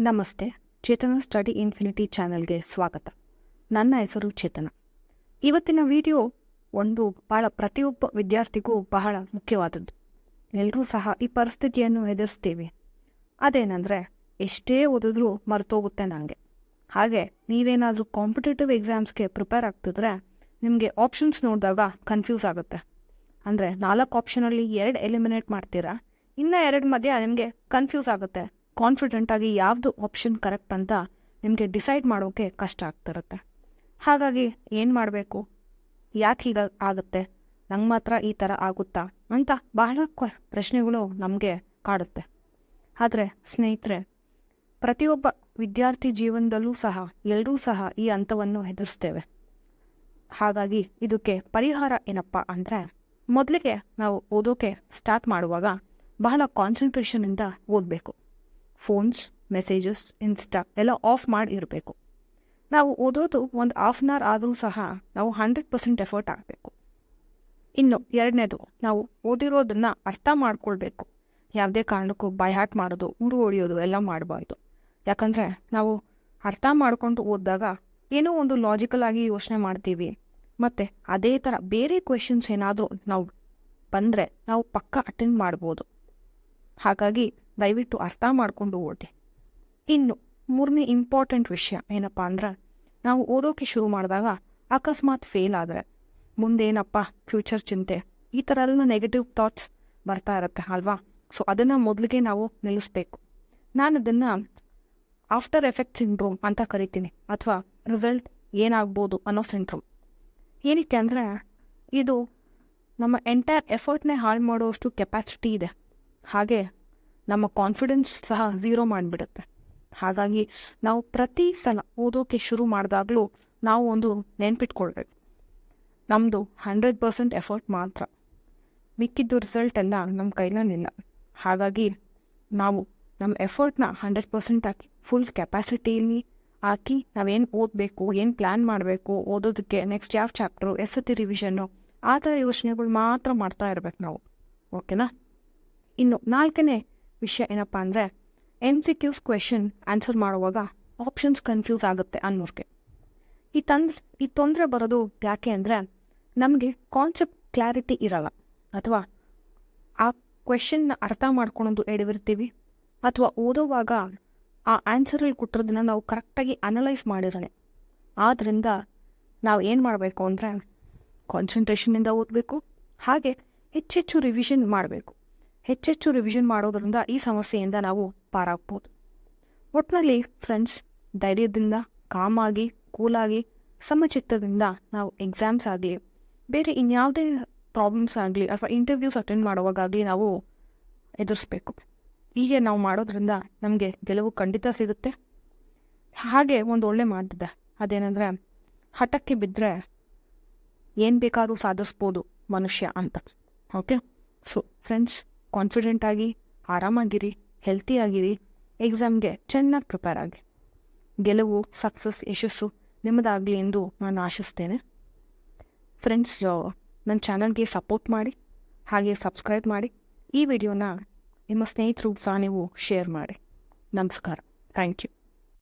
ನಮಸ್ತೆ, ಚೇತನ study infinity ಚಾನೆಲ್ಗೆ ಸ್ವಾಗತ. ನನ್ನ ಹೆಸರು ಚೇತನ. ಇವತ್ತಿನ ವಿಡಿಯೋ ಒಂದು ಬಹಳ ಪ್ರತಿಯೊಬ್ಬ ವಿದ್ಯಾರ್ಥಿಗೂ ಬಹಳ ಮುಖ್ಯವಾದದ್ದು. ಎಲ್ಲರೂ ಸಹ ಈ ಪರಿಸ್ಥಿತಿಯನ್ನು ಎದುರಿಸ್ತೀವಿ. ಅದೇನೆಂದರೆ, ಎಷ್ಟೇ ಓದಿದ್ರೂ ಮರ್ತೋಗುತ್ತೆ ನನಗೆ ಹಾಗೆ ನೀವೇನಾದರೂ ಕಾಂಪಿಟೇಟಿವ್ ಎಕ್ಸಾಮ್ಸ್ಗೆ ಪ್ರಿಪೇರ್ ಆಗ್ತಿದ್ರೆ ನಿಮಗೆ ಆಪ್ಷನ್ಸ್ ನೋಡಿದಾಗ ಕನ್ಫ್ಯೂಸ್ ಆಗುತ್ತೆ. ಅಂದರೆ ನಾಲ್ಕು ಆಪ್ಷನಲ್ಲಿ ಎರಡು ಎಲಿಮಿನೇಟ್ ಮಾಡ್ತೀರಾ? ಇನ್ನೂ ಎರಡು ಮಧ್ಯ ನಿಮಗೆ ಕನ್ಫ್ಯೂಸ್ ಆಗುತ್ತೆ. ಕಾನ್ಫಿಡೆಂಟ್ ಆಗಿ ಯಾವುದು ಆಪ್ಷನ್ ಕರೆಕ್ಟ್ ಅಂತ ನಿಮಗೆ ಡಿಸೈಡ್ ಮಾಡೋಕ್ಕೆ ಕಷ್ಟ ಆಗ್ತಿರುತ್ತೆ. ಹಾಗಾಗಿ ಏನು ಮಾಡಬೇಕು? ಯಾಕೆ ಹೀಗೆ ಆಗುತ್ತೆ? ನಂಗೆ ಮಾತ್ರ ಈ ಥರ ಆಗುತ್ತಾ? ಅಂತ ಬಹಳ ಪ್ರಶ್ನೆಗಳು ನಮಗೆ ಕಾಡುತ್ತೆ. ಆದರೆ ಸ್ನೇಹಿತರೆ, ಪ್ರತಿಯೊಬ್ಬ ವಿದ್ಯಾರ್ಥಿ ಜೀವನದಲ್ಲೂ ಸಹ ಎಲ್ಲರೂ ಸಹ ಈ ಹಂತವನ್ನು ಎದುರಿಸ್ತೇವೆ. ಹಾಗಾಗಿ ಇದಕ್ಕೆ ಪರಿಹಾರ ಏನಪ್ಪ ಅಂದರೆ, ಮೊದಲಿಗೆ ನಾವು ಓದೋಕೆ ಸ್ಟಾರ್ಟ್ ಮಾಡುವಾಗ ಬಹಳ ಕಾನ್ಸಂಟ್ರೇಷನಿಂದ ಓದಬೇಕು. ಫೋನ್ಸ್ ಮೆಸೇಜಸ್ ಇನ್ಸ್ಟಾ ಎಲ್ಲ ಆಫ್ ಮಾಡಿ ಇರಬೇಕು ನಾವು ಓದೋದು ಒಂದು ಹಾಫ್ ಆನ್ ಅವರ್ ಆದರೂ ಸಹ ನಾವು ಹಂಡ್ರೆಡ್ ಪರ್ಸೆಂಟ್ ಎಫರ್ಟ್ ಆಗಬೇಕು. ಇನ್ನು ಎರಡನೇದು, ನಾವು ಓದಿರೋದನ್ನು ಅರ್ಥ ಮಾಡ್ಕೊಳ್ಬೇಕು. ಯಾವುದೇ ಕಾರಣಕ್ಕೂ ಬೈಹಾಟ್ ಮಾಡೋದು, ಊರು ಹೊಡೆಯೋದು ಎಲ್ಲ ಮಾಡಬಾರ್ದು. ಯಾಕಂದರೆ ನಾವು ಅರ್ಥ ಮಾಡಿಕೊಂಡು ಓದಿದಾಗ ಏನೋ ಒಂದು ಲಾಜಿಕಲ್ ಆಗಿ ಯೋಚನೆ ಮಾಡ್ತೀವಿ. ಮತ್ತು ಅದೇ ಥರ ಬೇರೆ ಕ್ವೆಶನ್ಸ್ ಏನಾದರೂ ನಾವು ಬಂದರೆ ನಾವು ಪಕ್ಕ ಅಟೆಂಡ್ ಮಾಡ್ಬೋದು. ಹಾಗಾಗಿ ದಯವಿಟ್ಟು ಅರ್ಥ ಮಾಡಿಕೊಂಡು ಓದಿ. ಇನ್ನು ಮೂರನೇ ಇಂಪಾರ್ಟೆಂಟ್ ವಿಷಯ ಏನಪ್ಪ ಅಂದ್ರೆ, ನಾವು ಓದೋಕೆ ಶುರು ಮಾಡಿದಾಗ ಅಕಸ್ಮಾತ್ ಫೇಲ್ ಆದರೆ, ಮುಂದೇನಪ್ಪ ಫ್ಯೂಚರ್ ಚಿಂತೆ, ಈ ಥರ ಎಲ್ಲ ನೆಗೆಟಿವ್ ಥಾಟ್ಸ್ ಬರ್ತಾ ಇರುತ್ತೆ ಅಲ್ವಾ? ಸೊ ಅದನ್ನು ಮೊದಲಿಗೆ ನಾವು ನಿಲ್ಲಿಸ್ಬೇಕು. ನಾನು ಅದನ್ನು ಆಫ್ಟರ್ ಎಫೆಕ್ಟ್ ಸಿಂಡ್ರೋಮ್ ಅಂತ ಕರಿತೀನಿ, ಅಥವಾ ರಿಸಲ್ಟ್ ಏನಾಗ್ಬೋದು ಅನ್ನೋ ಸಿಂಡ್ರೋಮ್ ಏನಕ್ಕೆ ಅಂದರೆ, ಇದು ನಮ್ಮ ಎಂಟೈರ್ ಎಫರ್ಟ್ನೇ ಹಾಳು ಮಾಡೋಷ್ಟು ಕೆಪಾಸಿಟಿ ಇದೆ. ಹಾಗೆ ನಮ್ಮ ಕಾನ್ಫಿಡೆನ್ಸ್ ಸಹ ಝೀರೋ ಮಾಡಿಬಿಡುತ್ತೆ. ಹಾಗಾಗಿ ನಾವು ಪ್ರತಿ ಸಲ ಓದೋಕ್ಕೆ ಶುರು ಮಾಡಿದಾಗಲೂ ನಾವು ಒಂದು ನೆನ್ಪಿಟ್ಕೊಳ್ಬೇಕು. ನಮ್ಮದು ಹಂಡ್ರೆಡ್ ಪರ್ಸೆಂಟ್ ಎಫರ್ಟ್ ಮಾತ್ರ. ಮಿಕ್ಕಿದ್ದು ರಿಸಲ್ಟ್ ಎಲ್ಲ ನಮ್ಮ ಕೈಲಲ್ಲಿಲ್ಲ ಹಾಗಾಗಿ ನಾವು ನಮ್ಮ ಎಫರ್ಟ್ನ ಹಂಡ್ರೆಡ್ ಪರ್ಸೆಂಟ್ ಹಾಕಿ ಫುಲ್ ಕೆಪಾಸಿಟಿಯಲ್ಲಿ ಹಾಕಿ ನಾವೇನು ಓದಬೇಕು, ಏನು ಪ್ಲ್ಯಾನ್ ಮಾಡಬೇಕು, ಓದೋದಕ್ಕೆ ನೆಕ್ಸ್ಟ್ ಯಾವ ಚಾಪ್ಟ್ರು ಎಸ್ಸತಿ ರಿವಿಷನ್ನು ಆ ಥರ ಯೋಚನೆಗಳು ಮಾತ್ರ ಮಾಡ್ತಾ ಇರ್ಬೇಕು ನಾವು. ಓಕೆನಾ ಇನ್ನು ನಾಲ್ಕನೇ ವಿಷಯ ಏನಪ್ಪ ಅಂದರೆ M C Qs question answer ಮಾಡುವಾಗ ಆಪ್ಷನ್ಸ್ ಕನ್ಫ್ಯೂಸ್ ಆಗುತ್ತೆ ಅನ್ನೋರಿಗೆ. ಈ ತಂದ್, ಈ ತೊಂದರೆ ಬರೋದು ಯಾಕೆ ಅಂದರೆ, ನಮಗೆ ಕಾನ್ಸೆಪ್ಟ್ ಕ್ಲಾರಿಟಿ ಇರಲ್ಲ. ಅಥವಾ, ಆ ಕ್ವೆಶನ್ನ ಅರ್ಥ ಮಾಡ್ಕೊಳೋದು ಎಡವಿರ್ತೀವಿ, ಅಥವಾ ಓದೋವಾಗ ಆ ಆನ್ಸರಲ್ಲಿ ಕೊಟ್ಟಿರೋದನ್ನ ನಾವು ಕರೆಕ್ಟಾಗಿ ಅನಲೈಸ್ ಮಾಡಿರೋಣ. ಆದ್ದರಿಂದ ನಾವು ಏನು ಮಾಡಬೇಕು ಅಂದರೆ ಕಾನ್ಸಂಟ್ರೇಷನಿಂದ ಓದಬೇಕು, ಹಾಗೆ ಹೆಚ್ಚೆಚ್ಚು ರಿವಿಷನ್ ಮಾಡಬೇಕು. ಹೆಚ್ಚೆಚ್ಚು ರಿವಿಷನ್ ಮಾಡೋದರಿಂದ ಈ ಸಮಸ್ಯೆಯಿಂದ ನಾವು ಪಾರಾಗ್ಬೋದು. ಒಟ್ಟಿನಲ್ಲಿ ಫ್ರೆಂಡ್ಸ್ ಧೈರ್ಯದಿಂದ ಕಾಮಾಗಿ ಕೂಲಾಗಿ ಸಮಚಿತ್ತದಿಂದ ನಾವು ಎಕ್ಸಾಮ್ಸ್ ಆಗಲಿ, ಬೇರೆ ಇನ್ಯಾವುದೇ ಪ್ರಾಬ್ಲಮ್ಸ್ ಆಗಲಿ ಅಥವಾ ಇಂಟರ್ವ್ಯೂಸ್ ಅಟೆಂಡ್ ಮಾಡುವಾಗಲಿ ನಾವು ಎದುರಿಸ್ಬೇಕು. ಹೀಗೆ ನಾವು ಮಾಡೋದ್ರಿಂದ ನಮಗೆ ಗೆಲುವು ಖಂಡಿತ ಸಿಗುತ್ತೆ. ಹಾಗೆ ಒಂದು ಒಳ್ಳೆ ಮಾತಿದೆ ಅದೇನೆಂದರೆ, ಹಠಕ್ಕೆ ಬಿದ್ದರೆ ಏನು ಬೇಕಾದ್ರೂ ಸಾಧಿಸ್ಬೋದು ಮನುಷ್ಯ ಅಂತ. ಓಕೆ ಸೊ ಫ್ರೆಂಡ್ಸ್ ಕಾನ್ಫಿಡೆಂಟಾಗಿ ಆರಾಮಾಗಿರಿ ಹೆಲ್ತಿಯಾಗಿರಿ ಎಕ್ಸಾಮ್ಗೆ ಚೆನ್ನಾಗಿ ಪ್ರಿಪೇರ್ ಆಗಿ. ಗೆಲುವು ಸಕ್ಸಸ್ ಯಶಸ್ಸು ನಿಮ್ಮದಾಗಲಿ ಎಂದು ನಾನು ಆಶಿಸ್ತೇನೆ. ಫ್ರೆಂಡ್ಸ್ ನನ್ನ ಚಾನಲ್ಗೆ ಸಪೋರ್ಟ್ ಮಾಡಿ, ಹಾಗೆ ಸಬ್ಸ್ಕ್ರೈಬ್ ಮಾಡಿ, ಈ ವಿಡಿಯೋನ ನಿಮ್ಮ ಸ್ನೇಹಿತರು ಸಹ ನೀವು ಶೇರ್ ಮಾಡಿ. ನಮಸ್ಕಾರ. Thank you